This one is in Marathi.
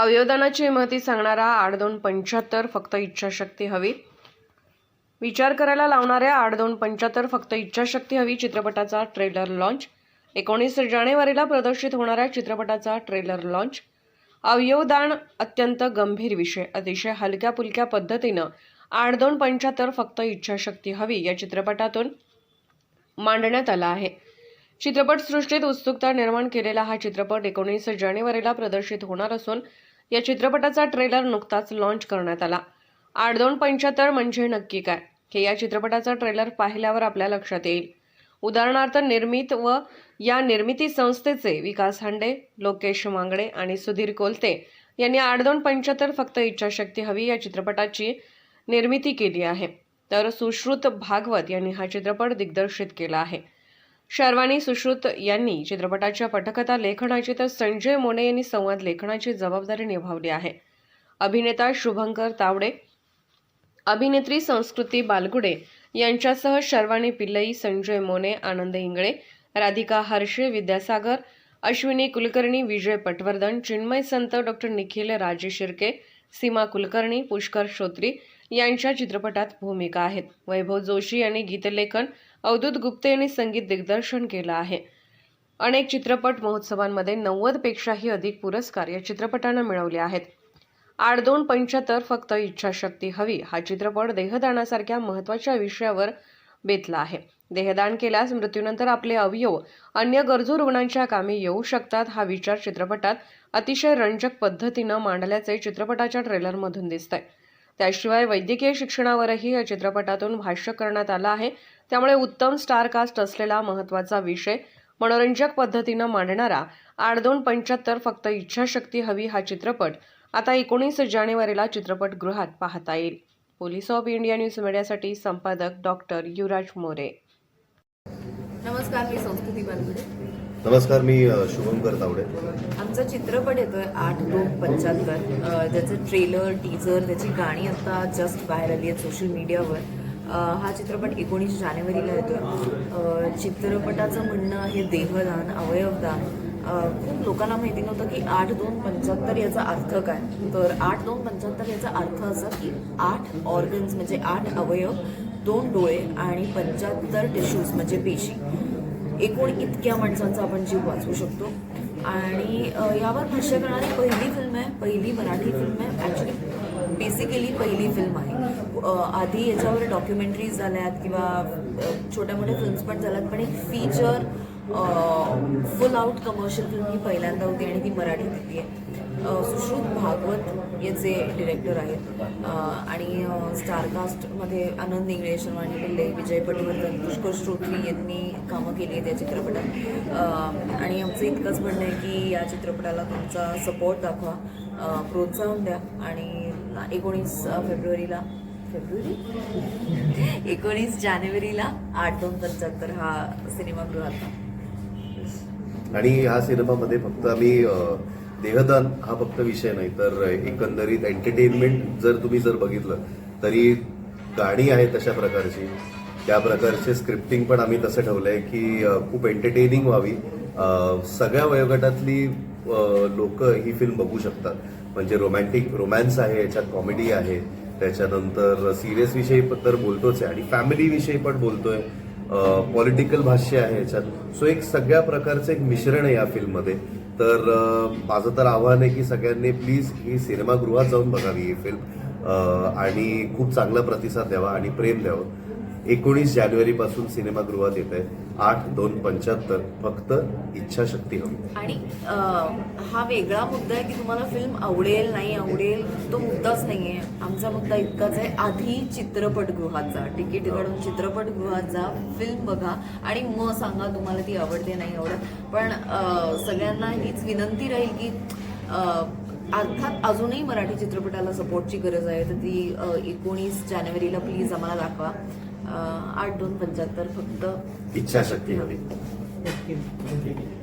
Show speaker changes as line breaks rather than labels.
अवयवदानाची महती सांगणारा आठ दोन पंच्याहत्तर फक्त इच्छाशक्ती हवी. विचार करायला लावणाऱ्या आठ दोन पंच्याहत्तर फक्त इच्छाशक्ती हवी चित्रपटाचा ट्रेलर लॉन्च एकोणीस जानेवारीला प्रदर्शित होणाऱ्या चित्रपटाचा ट्रेलर लॉन्च अवयवदान अत्यंत गंभीर विषय अतिशय हलक्या पुलक्या पद्धतीनं आठ दोन पंच्याहत्तर फक्त इच्छाशक्ती हवी या चित्रपटातून मांडण्यात आला आहे. चित्रपटसृष्टीत उत्सुकता निर्माण केलेला हा चित्रपट एकोणीस जानेवारीला प्रदर्शित होणार असून या चित्रपटाचा ट्रेलर नुकताच लॉन्च करण्यात आला. आठ दोन पंच्याहत्तर म्हणजे नक्की काय हे या चित्रपटाचा ट्रेलर पाहिल्यावर आपल्या लक्षात येईल. उदाहरणार्थ निर्मित व या निर्मिती संस्थेचे विकास हांडे लोकेश मांगडे आणि सुधीर कोलते यांनी आठ दोन पंच्याहत्तर फक्त इच्छाशक्ती हवी या चित्रपटाची निर्मिती केली आहे. तर सुश्रुत भागवत यांनी हा चित्रपट दिग्दर्शित केला आहे. शर्वानी सुश्रुत यांनी चित्रपटाच्या पटकथा लेखनाची तर संजय मोने यांनी संवाद लेखनाची जबाबदारी निभावली आहे. अभिनेता शुभंकर तावडे अभिनेत्री संस्कृती बालगुडे यांच्यासह शर्वाणी पिल्लई संजय मोने आनंद इंगळे राधिका हर्षे विद्यासागर अश्विनी कुलकर्णी विजय पटवर्धन चिन्मय संत डॉक्टर निखिल राजे शिर्के सीमा कुलकर्णी पुष्कर श्रोत्री यांच्या चित्रपटात भूमिका आहेत. वैभव जोशी यांनी गीतलेखन अवधूत गुप्ते यांनी संगीत दिग्दर्शन केलं आहे. अनेक चित्रपट महोत्सवांमध्ये नव्वदपेक्षाही अधिक पुरस्कार या चित्रपटानं मिळवले आहेत. आठ दोन पंच्याहत्तर फक्त इच्छाशक्ती हवी हा चित्रपट देहदानासारख्या महत्त्वाच्या विषयावर बेतला आहे. देहदान केल्यास मृत्यूनंतर आपले अवयव अन्य गरजू रुग्णांच्या कामी येऊ शकतात हा विचार चित्रपटात अतिशय रंजक पद्धतीनं मांडल्याचे चित्रपटाच्या ट्रेलरमधून दिसतंय. त्याशिवाय वैद्यकीय शिक्षणावरही या चित्रपटातून भाष्य करण्यात आलं आहे. त्यामुळे उत्तम स्टार कास्ट असलेला महत्त्वाचा विषय मनोरंजक पद्धतीनं मांडणारा आठ दोन पंच्याहत्तर फक्त इच्छाशक्ती हवी हा चित्रपट आता एकोणीस जानेवारीला चित्रपटगृहात पाहता येईल. पोलीस ऑफ इंडिया न्यूज मीडियासाठी संपादक डॉक्टर युवराज मोरे.
नमस्कार मी संस्कृती बालगुडे.
नमस्कार मी अ, शुभंकर तावडे.
आमचा चित्रपट येतोय आठ दोन पंच्याहत्तर. अ, त्याचं ट्रेलर टीजर त्याची गाणी आता जस्ट बाहेर आली आहेत सोशल मीडियावर हा चित्रपट एकोणीस जानेवारीला येतो चित्रपटाचं म्हणणं हे देहदान अवयवदान. खूप लोकांना माहिती नव्हतं की आठ दोन पंच्याहत्तर याचा अर्थ काय? तर आठ दोन पंच्याहत्तर याचा अर्थ असा की आठ ऑर्गन्स म्हणजे आठ अवयव दोन डोळे आणि पंच्याहत्तर टिश्यूज म्हणजे पेशी. एकूण इतक्या माणसांचा आपण जीव वाचवू शकतो. आणि यावर भाष्य करणारी पहिली फिल्म आहे पहिली मराठी फिल्म आहे. ॲक्च्युली बेसिकली पहिली फिल्म आहे. आधी याच्यावर डॉक्युमेंटरीज झाल्यात किंवा छोट्या मोठ्या फिल्म्स पण झाल्यात पण एक feature full out commercial film ही पहिल्यांदा होती आणि ती मराठीत येते आहे सुश्रुत भागवत याचे डिरेक्टर आहेत. आणि स्टारकास्टमध्ये आनंद इंगळे शर्वाणी पिल्ले विजय पटवर्धन पुष्कर श्रोत्री यांनी कामं केली आहेत या चित्रपटात. आणि आमचं इतकंच म्हणणं आहे की या चित्रपटाला तुमचा सपोर्ट दाखवा. प्रोत्साहन द्या आणि एकोणीस फेब्रुवारीला. फेब्रुवारी? एकोणीस जानेवारीला आठ दोन पंच्याहत्तर हा सिनेमागृहात
आणि ह्या सिनेमामध्ये फक्त आम्ही देहदान हा फक्त विषय नाही तर एकंदरीत एंटरटेनमेंट जर तुम्ही जर बघितलं तरी गाणी आहेत तशा प्रकारची. त्या प्रकारचे स्क्रिप्टिंग पण आम्ही तसं ठेवलंय की खूप एंटरटेनिंग व्हावी. सगळ्या वयोगटातली लोक ही फिल्म बघू शकतात. म्हणजे रोमॅन्टिक रोमॅन्स आहे याच्यात कॉमेडी आहे. त्याच्यानंतर सिरियस विषयी पण तर बोलतोच आहे आणि फॅमिली विषयी पण बोलतोय. पॉलिटिकल भाष्य आहे याच्यात. सो एक सगळ्या प्रकारचं एक मिश्रण आहे या फिल्ममध्ये तर माझं तर आव्हान आहे की सगळ्यांनी प्लीज ही सिनेमागृहात जाऊन बघावी ही फिल्म आणि खूप चांगला प्रतिसाद द्यावा आणि प्रेम द्यावं. एकोणीस जानेवारी पासून सिनेमागृहात येत आहे आठ दोन पंच्याहत्तर फक्त इच्छाशक्ती हवी.
आणि हा वेगळा मुद्दा आहे की तुम्हाला फिल्म आवडेल नाही आवडेल तो मुद्दाच नाही आहे आमचा मुद्दा इतकाच आहे आधी चित्रपटगृहात जा. तिकीट काढून चित्रपटगृहात जा फिल्म बघा आणि मग सांगा तुम्हाला ती आवडते नाही आवडत. पण सगळ्यांना हीच विनंती राहील की अर्थात अजूनही मराठी चित्रपटाला सपोर्टची गरज आहे. तर ती एकोणीस जानेवारीला प्लीज आम्हाला दाखवा. आठ दोन पंच्याहत्तर फक्त
इच्छाशक्ती हवी.
नक्की.